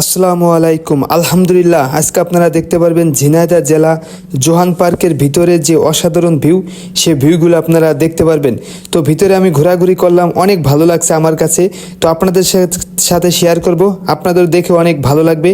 আসসালামু আলাইকুম। আলহামদুলিল্লাহ, আজকে আপনারা দেখতে পারবেন ঝিনাইদা জেলা জোহান পার্কের ভিতরে যে অসাধারণ ভিউ, সে ভিউগুলো আপনারা দেখতে পারবেন। তো ভিতরে আমি ঘোরাঘুরি করলাম, অনেক ভালো লাগছে আমার কাছে। তো আপনাদের সাথে শেয়ার করব। আপনাদের দেখে অনেক ভালো লাগবে।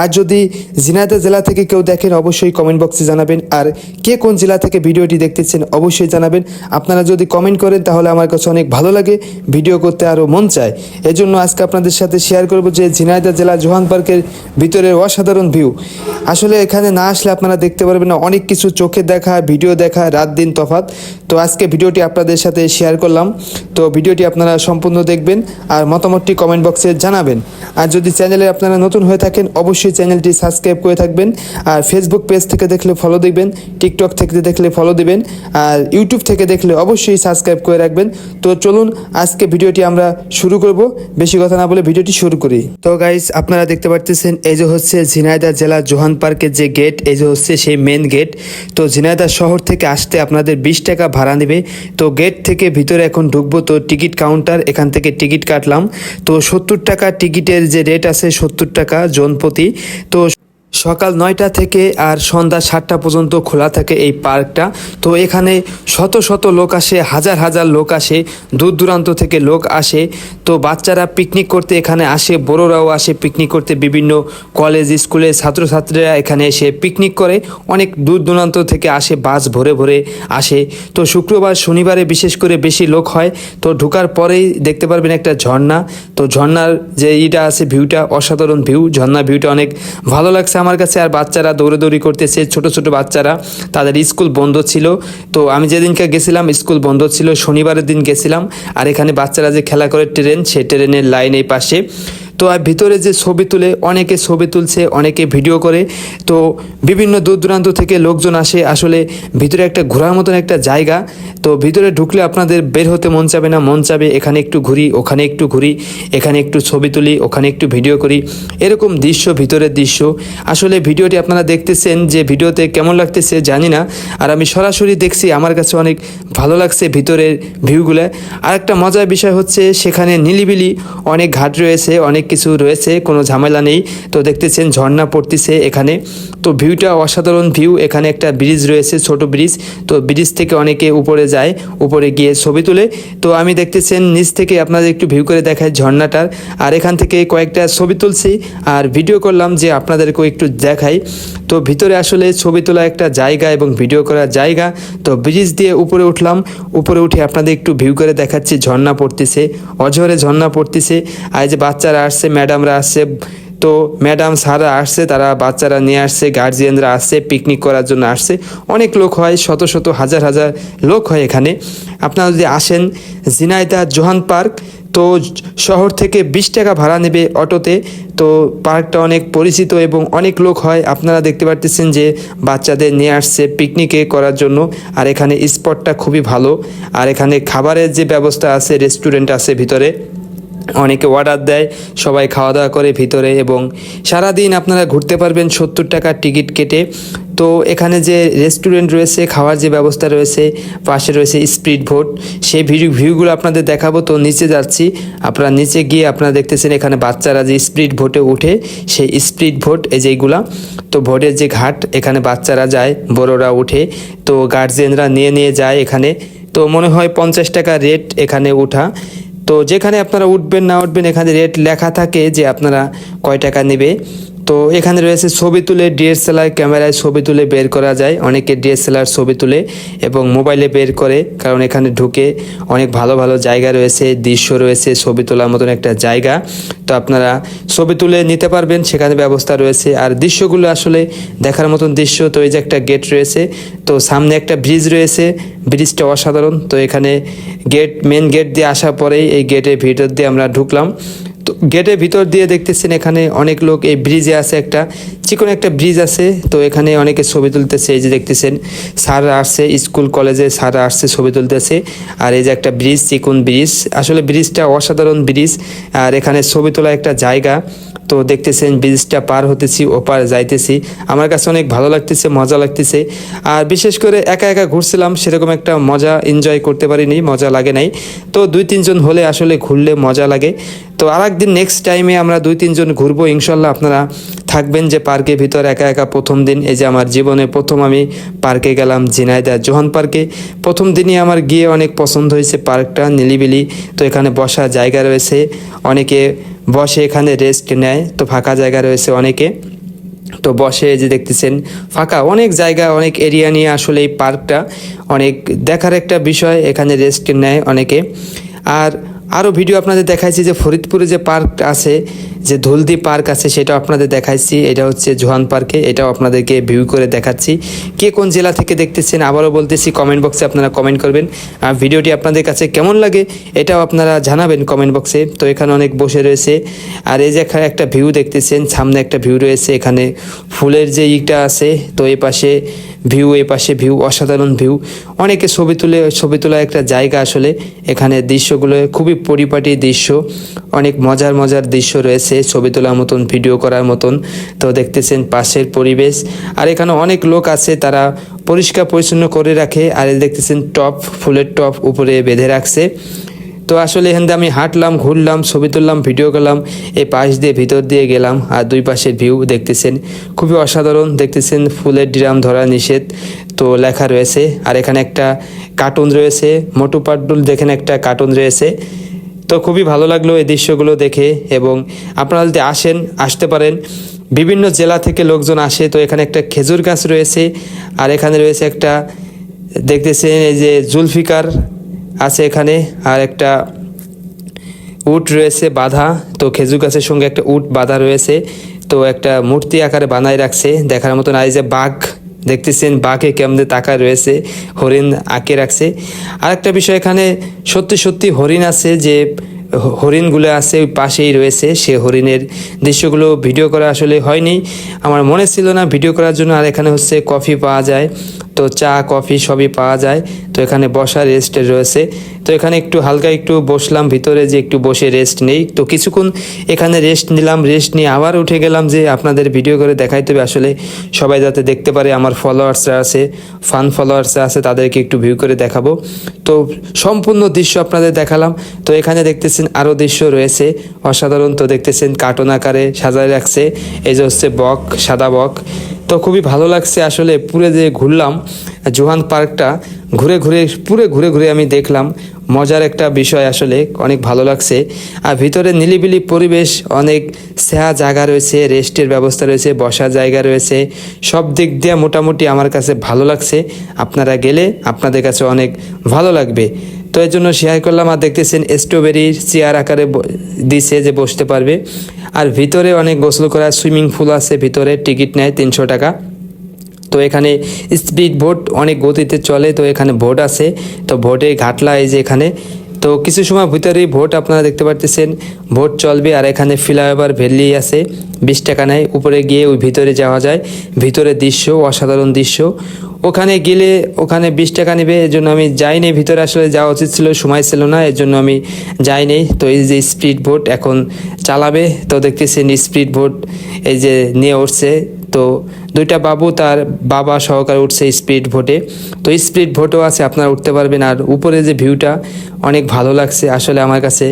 আর যদি ঝিনাইদহ জেলা থেকে কেউ দেখেন, অবশ্যই কমেন্ট বক্সে জানাবেন। আর কে কোন জেলা থেকে ভিডিওটি দেখতেছেন, অবশ্যই জানাবেন। আপনারা যদি কমেন্ট করেন, তাহলে আমার কাছে অনেক ভালো লাগে। ভিডিও করতে আরও মন চায়। এজন্য আজকে আপনাদের সাথে শেয়ার করব যে ঝিনাইদহ জেলা জোহান পার্কের ভিতরে অসাধারণ ভিউ আসলে এখানে না আসলে আপনারা দেখতে পারবেন না, অনেক কিছু চোখে দেখা ভিডিও দেখা, রাত দিন তফাৎ। তো আজকে ভিডিওটি আপনাদের সাথে শেয়ার করলাম। তো ভিডিওটি আপনারা সম্পূর্ণ দেখবেন। আর মতামতটি কমেন্ট বক্সে জানাবেন। আর যদি চ্যানেলে আপনারা নতুন হয়ে থাকেন, অবশ্যই চ্যানেলটি সাবস্ক্রাইব করে থাকবেন। আর ফেসবুক পেজ থেকে দেখলে ফলো দিবেন টিকটক থেকে দেখলে ফলো দিবেন, আর ইউটিউব থেকে দেখলে অবশ্যই সাবস্ক্রাইব করে রাখবেন। তো চলুন, আজকে ভিডিওটি আমরা শুরু করব। বেশি কথা না বলে ভিডিওটি শুরু করি। তো গাইস আপনারা দেখতে পাচ্ছেন এই যে হচ্ছে ঝিনাইদা জেলা জোহান পার্কের যে গেট এই যে হচ্ছে সেই মেন গেট তো ঝিনাইদহ শহর থেকে আসতে আপনাদের বিশ টাকা ভাড়া নেবে। তো গেট থেকে ভিতরে এখন ঢুকবো, তো টিকিট কাউন্টার এখান থেকে টিকিট কাটলাম। তো সত্তর টাকা টিকিটের যে রেট আছে সত্তর টাকা জনপ্রতি। তো সকাল নয়টা থেকে আর সন্ধ্যা সাতটা পর্যন্ত খোলা থাকে এই পার্কটা। তো এখানে শত শত লোক আসে, হাজার হাজার লোক আসে, দূর দূরান্ত থেকে লোক আসে। তো বাচ্চারা পিকনিক করতে এখানে আসে, বড়রাও আসে পিকনিক করতে। বিভিন্ন কলেজ স্কুলে ছাত্রছাত্রীরা এখানে এসে পিকনিক করে। অনেক দূর দূরান্ত থেকে আসে, বাস ভরে ভরে আসে। তো শুক্রবার, শনিবারে বিশেষ করে বেশি লোক হয়। তো ঢোকার পরেই দেখতে পারবেন একটা ঝর্ণা। তো ঝর্ণার যে ইটা আছে ভিউটা অসাধারণ ভিউ ঝর্ণা ভিউটা অনেক ভালো লাগছে আমার কাছে আর বাচ্চারা দৌড়াদৌড়ি করতেছে, ছোট ছোট বাচ্চারা, তাদের স্কুল বন্ধ ছিল। তো আমি যেদিনকে গেছিলাম, স্কুল বন্ধ ছিল, শনিবারের দিন গেছিলাম, আর এখানে বাচ্চারা যে খেলা করে ট্রেন, সে ট্রেনের লাইন এই পাশে। তো আর ভিতরে যে ছবি তুলে, অনেকে ছবি তুলছে, অনেকে ভিডিও করে, তো বিভিন্ন দূর দূরান্ত থেকে লোকজন আসে। আসলে ভিতরে একটা ঘোরার মতন একটা জায়গা, তো ভিতরে ঢুকলে আপনাদের বের হতে মন চাবে না, মন চাবে এখানে একটু ঘুরি, ওখানে একটু ঘুরি, এখানে একটু ছবি তুলি, ওখানে একটু ভিডিও করি। এরকম দৃশ্য, ভিতরের দৃশ্য। আসলে ভিডিওটি আপনারা দেখতেছেন যে ভিডিওতে কেমন লাগতেছে জানি না, আর আমি সরাসরি দেখছি, আমার কাছে অনেক ভালো লাগছে ভিতরের ভিউগুলো। আর একটা মজার বিষয় হচ্ছে, সেখানে নিলিবিলি অনেক ঘাট রয়েছে, অনেক কিছু রয়েছে, কোনো ঝামেলা নেই। তো দেখতেছেন ঝর্ণা পড়তেছে এখানে। তো ভিউটা অসাধারণ ভিউ। এখানে একটা ব্রিজ রয়েছে, ছোট ব্রিজ। তো ব্রিজ থেকে অনেকে উপরে যায়, উপরে গিয়ে ছবি তুলে। তো আমি দেখতেছেন নিচ থেকে আপনাদের একটু ভিউ করে দেখায় ঝর্ণাটার। আর এখান থেকে কয়েকটা ছবি তুলছি। আর ভিডিও করলাম যে আপনাদেরকেও একটু দেখাই। তো ভিতরে আসলে ছবি তোলা একটা জায়গা এবং ভিডিও করার জায়গা। তো ব্রিজ দিয়ে উপরে উঠলাম। উপরে উঠে আপনাদের একটু ভিউ করে দেখাচ্ছি, ঝর্ণা পড়তেছে। অঝরে ঝর্ণা পড়তেছে। আর যে বাচ্চারা আসছে ম্যাডামরা আসছে। তো ম্যাডাম স্যাররা আসছে, তারা বাচ্চারা নিয়ে আসছে গার্জিয়ানরা আসছে পিকনিক করার জন্য আসছে। অনেক লোক হয়, শত শত, হাজার হাজার লোক হয় এখানে। আপনারা যদি আসেন জিনাইদা জোহান পার্ক, তো শহর থেকে বিশ টাকা ভাড়া নেবে অটোতে। তো পার্কটা অনেক পরিচিত এবং অনেক লোক হয়। আপনারা দেখতে পারতেছেন যে বাচ্চাদের নিয়ে আসছে পিকনিকে করার জন্য। আর এখানে স্পটটা খুবই ভালো। আর এখানে খাবারের যে ব্যবস্থা আছে রেস্টুরেন্ট আছে ভিতরে। অনেকে অর্ডার দেয়, সবাই খাওয়া দাওয়া করে ভিতরে এবং সারাদিন আপনারা ঘুরতে পারবেন সত্তর টাকার টিকিট কেটে। তো এখানে যে রেস্টুরেন্ট রয়েছে, খাওয়ার যে ব্যবস্থা রয়েছে, পাশে রয়েছে স্পিড ভোট সেই ভিডিও ভিউগুলো আপনাদের দেখাবো। তো নিচে যাচ্ছি, আপনারা নিচে গিয়ে আপনারা দেখতেছেন এখানে বাচ্চারা যে স্পিড ভোটে উঠে, সেই স্পিড ভোট এই যেগুলা তো ভোটের যে ঘাট, এখানে বাচ্চারা যায়, বড়রা উঠে। তো গার্জেনরা নিয়ে নিয়ে যায় এখানে। তো মনে হয় পঞ্চাশ টাকা রেট এখানে উঠা তো যেখানে আপনারা উঠবেন, না উঠবেন, এখানে রেট লেখা থাকে যে আপনারা কয় টাকা নেবে। তো এখানে রয়েছে ছবি তুলে ডিএসএলআর ক্যামেরায় ছবি তুলে বের করা যায়। অনেকে ডিএসএলআর ছবি তুলে এবং মোবাইলে বের করে, কারণ এখানে ঢুকে অনেক ভালো ভালো জায়গা রয়েছে, দৃশ্য রয়েছে, ছবি তোলার মতন একটা জায়গা। তো আপনারা ছবি তুলে নিতে পারবেন, সেখানে ব্যবস্থা রয়েছে। আর দৃশ্যগুলো আসলে দেখার মতন দৃশ্য, তো এই যে একটা গেট রয়েছে, তো সামনে একটা ব্রিজ রয়েছে, ব্রিজটা অসাধারণ। তো এখানে গেট মেন গেট দিয়ে আসার পরেই এই গেটের ভিতর দিয়ে আমরা ঢুকলাম। তো গেটের ভিতর দিয়ে দেখতেছেন এখানে অনেক লোক, এই ব্রিজে আছে একটা চিকন একটা ব্রিজ আছে, তো এখানে অনেকে ছবি তুলতেছে, এই যে দেখতেছেন, স্যাররা আসছে, স্কুল, কলেজে স্যাররা আসছে, ছবি তুলতেছে, আর এই যে একটা ব্রিজ চিকন ব্রিজ আসলে ব্রিজটা অসাধারণ ব্রিজ আর এখানে ছবি তোলা একটা জায়গা, তো দেখতেছেন ব্রিজটা পার হতেছি, ওপার যাইতেছি, আমার কাছে অনেক ভালো লাগতেছে, মজা লাগতেছে, আর বিশেষ করে একা একা ঘুরছিলাম, সেরকম একটা মজা এনজয় করতে পারিনি, মজা লাগে নাই, তো দুই তিনজন হলে আসলে ঘুরলে মজা লাগে তো আর একদিন নেক্সট টাইমে আমরা দুই, তিনজন ঘুরবো, ইনশাল্লাহ আপনারা থাকবেন যে পার্কের ভিতর, একা একা প্রথম দিন। এই যে আমার জীবনে প্রথম আমি পার্কে গেলাম ঝিনাইদা জোহান পার্কে প্রথম দিনই আমার গিয়ে অনেক পছন্দ হয়েছে পার্কটা নিলিবিলি। তো এখানে বসার জায়গা রয়েছে। অনেকে বসে এখানে রেস্ট নেয়, তো ফাঁকা জায়গা রয়েছে অনেকে। তো বসে যে দেখতেছেন, ফাঁকা। অনেক জায়গা, অনেক এরিয়া নিয়ে আসলে এই পার্কটা অনেক দেখার একটা বিষয়, এখানে রেস্ট নেয় অনেকে। আর আরও ভিডিও আপনাদের দেখাইছি যে ফরিদপুরে যে পার্ক আছে, যে ধুলদি পার্ক আছে সেটা আপনাদের দেখাইছি। এটা হচ্ছে জোহান পার্কে এটাও আপনাদেরকে ভিউ করে দেখাচ্ছি। কে কোন জেলা থেকে দেখতেছেন আবারও বলতেছি কমেন্ট বক্সে আপনারা কমেন্ট করবেন। আর ভিডিওটি আপনাদের কাছে কেমন লাগে, এটাও আপনারা জানাবেন কমেন্ট বক্সে তো এখানে অনেক বসে রয়েছে। আর এই যে একটা ভিউ দেখতেছেন, সামনে একটা ভিউ রয়েছে। এখানে ফুলের যে ইটা আছে, তো এই পাশে ভিউ এই পাশে ভিউ, অসাধারণ ভিউ। অনেকে ছবি তুলে, ছবি তোলা একটা জায়গা আসলে এখানে দৃশ্যগুলো খুবই পরিপাটি দৃশ্য। অনেক মজার মজার দৃশ্য রয়েছে ছবি তোলার মতন, ভিডিও করার মতন। তো দেখতেছেন পাশের পরিবেশ। আর এখানে অনেক লোক আছে, তারা পরিষ্কার পরিচ্ছন্ন করে রাখে। আর দেখতেছেন টপ, ফুলের টপ উপরে বেঁধে রাখছে। তো আসলে এখান আমি হাঁটলাম, ঘুরলাম, ছবি তুললাম ভিডিও করলাম। এই পাশ দিয়ে ভিতর দিয়ে গেলাম আর দুই পাশের ভিউ দেখতেছেন। খুবই অসাধারণ দেখতেছেন ফুলের ড্রাম ধরা নিষেধ তো লেখা রয়েছে। আর এখানে একটা কার্টুন রয়েছে, মোটু পাটুল দেখেন একটা কার্টুন রয়েছে। তো খুবই ভালো লাগল এই দৃশ্যগুলো দেখে এবং আপনারা যদি আসেন, আসতে পারেন। বিভিন্ন জেলা থেকে লোকজন আসে, তো এখানে একটা খেজুর গাছ রয়েছে। আর এখানে রয়েছে একটা, দেখতেছেন এই যে জুলফিকার আছে এখানে, আর একটা উট রয়েছে বাঁধা। তো খেজুর গাছের সঙ্গে একটা উট বাঁধা রয়েছে। তো একটা মূর্তি আকারে বানায় রাখছে। দেখার মতন আর এই যে বাঘ, দেখতেছেন বাঘে কেমনে তাকা রয়েছে, হরিণ আঁকে রাখছে। আর একটা বিষয় এখানে, সত্যি সত্যি হরিণ আছে যে, হরিণগুলো আছে ওই পাশেই রয়েছে, সে হরিণের দৃশ্যগুলো ভিডিও করা আসলে হয়নি। আমার মনে ছিল না ভিডিও করার জন্য, আর এখানে হচ্ছে কফি পাওয়া যায়। তো চা, কফি সবই পাওয়া যায়। তো এখানে বসার রেস্ট রয়েছে। তো এখানে একটু হালকা একটু বসলাম, ভিতরে যে একটু বসে রেস্ট নেই। তো কিছুক্ষণ এখানে রেস্ট নিলাম রেস্ট নিয়ে আবার উঠে গেলাম যে আপনাদের ভিডিও করে দেখাইতে হবে। আসলে সবাই যাতে দেখতে পারে আমার ফলোয়ার্সরা আছে ফান ফলোয়ার্সরা আছে, তাদেরকে একটু ভিউ করে দেখাবো। তো সম্পূর্ণ দৃশ্য আপনাদের দেখালাম। তো এখানে দেখতেছেন আরও দৃশ্য রয়েছে। অসাধারণ তো দেখতেছেন কার্টুন আকারে সাজায় রাখছে। এই যে হচ্ছে বক, সাদা বক। তো খুবই ভালো লাগছে আসলে পুরে যে ঘুরলাম, জোহান পার্কটা, ঘুরে ঘুরে, পুরে ঘুরে ঘুরে আমি দেখলাম। মজার একটা বিষয় আসলে, অনেক ভালো লাগছে। আর ভিতরে নিলিবিলি পরিবেশ, অনেক সেহা জায়গা রয়েছে রেস্টের ব্যবস্থা রয়েছে, বসার জায়গা রয়েছে। সব দিক দিয়ে মোটামুটি আমার কাছে ভালো লাগছে। আপনারা গেলে আপনাদের কাছে অনেক ভালো লাগবে। তো এর জন্য শেয়ার করলাম আর দেখতেছেন স্ট্রবেরির চেয়ার আকারে দিছে যে বসতে পারবে। আর ভিতরে অনেক গোসল করার সুইমিং পুল আছে, ভিতরে টিকিট নেয় তিনশো টাকা। তো এখানে স্পিড বোট অনেক গতিতে চলে, তো এখানে বোট আছে। তো ভোটে ঘাটলা এই যে এখানে। তো কিছু সময় ভিতরেই ভোট আপনারা দেখতে পারতেছেন ভোট চলবে আর এখানে ফ্লাইওভার ভ্যালি আছে, বিশ টাকা নেয়। উপরে গিয়ে ওই ভিতরে যাওয়া যায়। ভিতরের দৃশ্য অসাধারণ দৃশ্য। ওখানে গেলে ওখানে বিশ টাকা নেবে এর জন্য আমি যাইনি। ভিতরে আসলে যাওয়া উচিত ছিল, সময় ছিল না এর জন্য আমি যাইনি। তো এই যে স্পিড বোট এখন চালাবে, তো দেখতেছেন স্পিড বোট এই যে নিয়ে উঠছে। তো দুইটা বাবু তার বাবা সহকারে উঠছে স্পিড ভোটে তো স্পিড ভোটও আছে, আপনারা উঠতে পারবেন। আর উপরে যে ভিউটা, অনেক ভালো লাগছে। আসলে আমার কাছে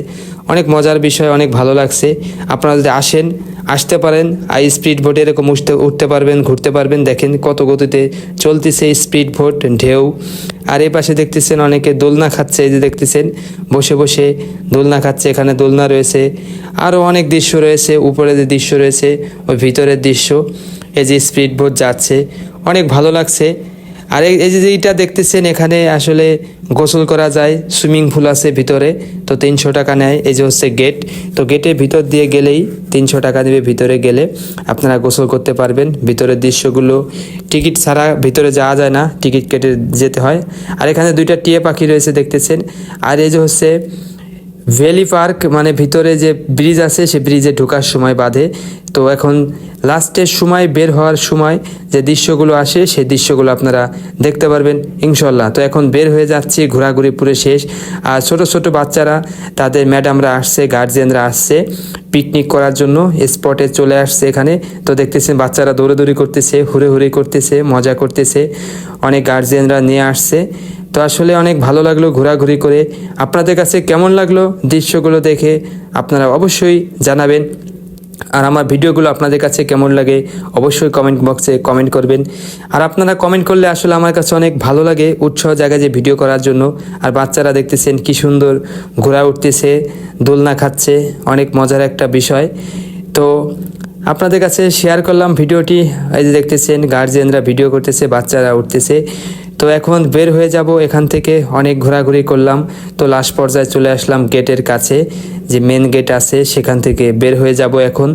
অনেক মজার বিষয়, অনেক ভালো লাগছে। আপনারা যদি আসেন, আসতে পারেন, আর স্পিড ভোটে এরকম উঠতে উঠতে পারবেন, ঘুরতে পারবেন। দেখেন কত গতিতে চলতেছে স্পিড ভোট ঢেউ। আর এই পাশে দেখতেছেন অনেকে দোলনা খাচ্ছে, এই যে দেখতেছেন, বসে বসে দোলনা খাচ্ছে, এখানে দোলনা রয়েছে। আরও অনেক দৃশ্য রয়েছে উপরে যে দৃশ্য রয়েছে, ওই ভিতরের দৃশ্য, এই যে স্পিড বোট যাচ্ছে। অনেক ভালো লাগছে। আর এই যে এইটা দেখতেছেন এখানে আসলে গোসল করা যায়, সুইমিং পুল আছে ভিতরে, তো তিনশো টাকা নেয়। এই যে হচ্ছে গেট, তো গেটের ভিতর দিয়ে গেলেই তিনশো টাকা দেবে ভিতরে গেলে আপনারা গোসল করতে পারবেন। ভিতরের দৃশ্যগুলো, টিকিট ছাড়া ভিতরে যাওয়া যায় না, টিকিট কেটে যেতে হয়। আর এখানে দুইটা টিয়ে পাখি রয়েছে দেখতেছেন। আর এই যে হচ্ছে ভ্যালি পার্ক মানে ভিতরে যে ব্রিজ আছে, সে ব্রিজে ঢোকার সময় বাঁধে। তো এখন লাস্টের সময়, বের হওয়ার সময় যে দৃশ্যগুলো আসে, সেই দৃশ্যগুলো আপনারা দেখতে পারবেন ইনশাল্লাহ তো এখন বের হয়ে যাচ্ছি, ঘোরাঘুরি পুরো শেষ। আর ছোট ছোট বাচ্চারা, তাদের ম্যাডামরা আসছে, গার্জিয়ানরা আসছে পিকনিক করার জন্য, স্পটে চলে আসছে এখানে। তো দেখতেছেন বাচ্চারা দৌড়াদৌড়ি করতেছে হুড়ে হুড়ে করতেছে, মজা করতেছে। অনেক গার্জিয়ানরা নিয়ে আসছে। তো আসলে অনেক ভালো লাগল ঘোরাঘুরি করে। আপনাদের কাছে কেমন লাগল দৃশ্যগুলো দেখে আপনারা অবশ্যই জানাবেন। আর আমার ভিডিওগুলো আপনাদের কাছে কেমন লাগে অবশ্যই কমেন্ট বক্সে কমেন্ট করবেন। আর আপনারা কমেন্ট করলে আসলে আমার কাছে অনেক ভালো লাগে উৎসাহ জায়গায় যে ভিডিও করার জন্য। আর বাচ্চারা দেখতেছেন কি সুন্দর ঘোরা উঠতেছে, দোলনা খাচ্ছে, অনেক মজার একটা বিষয়। তো আপনাদের কাছে শেয়ার করলাম ভিডিওটি। এই যে দেখতেছেন গার্জিয়ানরা ভিডিও করতেছে, বাচ্চারা উঠতেছে। তো এখন বের হয়ে যাব এখান থেকে। অনেক ঘোরাঘুরি করলাম। তো লাস্ট পর্যায়ে চলে আসলাম গেটের কাছে। যে মেন গেট আছে, সেখান থেকে বের হয়ে যাব এখন।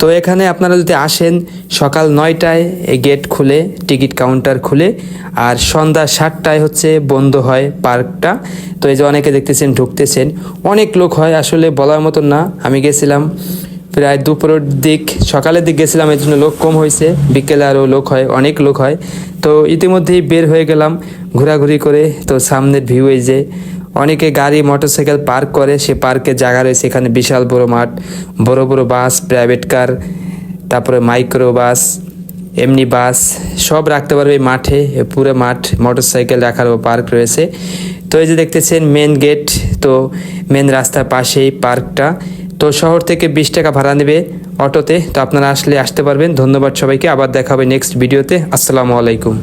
তো এখানে আপনারা যদি আসেন, সকাল নয়টায় এই গেট খুলে টিকিট কাউন্টার খুলে, আর সন্ধ্যা সাতটায় হচ্ছে বন্ধ হয় পার্কটা। তো এই যে অনেকে দেখতেছেন, ঢুকতেছেন। অনেক লোক হয়, আসলে বলার মতন না। আমি গেছিলাম। প্রায় দুপুরের দিক, সকালের দিক গেছিলাম এর জন্য লোক কম হয়েছে। বিকেলে আরও লোক হয়, অনেক লোক হয়। তো ইতিমধ্যেই বের হয়ে গেলাম, ঘোরাঘুরি করে। তো সামনের ভিউ এই যে, অনেকে গাড়ি মোটরসাইকেল পার্ক করে, সে পার্কে জায়গা রয়েছে এখানে বিশাল বড় মাঠ, বড় বড় বাস প্রাইভেট কার তারপরে মাইক্রো বাস, এমনি বাস, সব রাখতে পারবে এই মাঠে পুরো মাঠ মোটরসাইকেল রাখারও পার্ক রয়েছে। তো এই যে দেখতেছেন মেন গেট তো মেন রাস্তার পাশেই পার্কটা তো শহর থেকে বিশ টাকা ভাড়া নেবে অটোতে। তো আপনারা আসলে আসতে পারবেন। ধন্যবাদ সবাইকে। আবার দেখা হবে নেক্সট ভিডিওতে। আসসালামু আলাইকুম।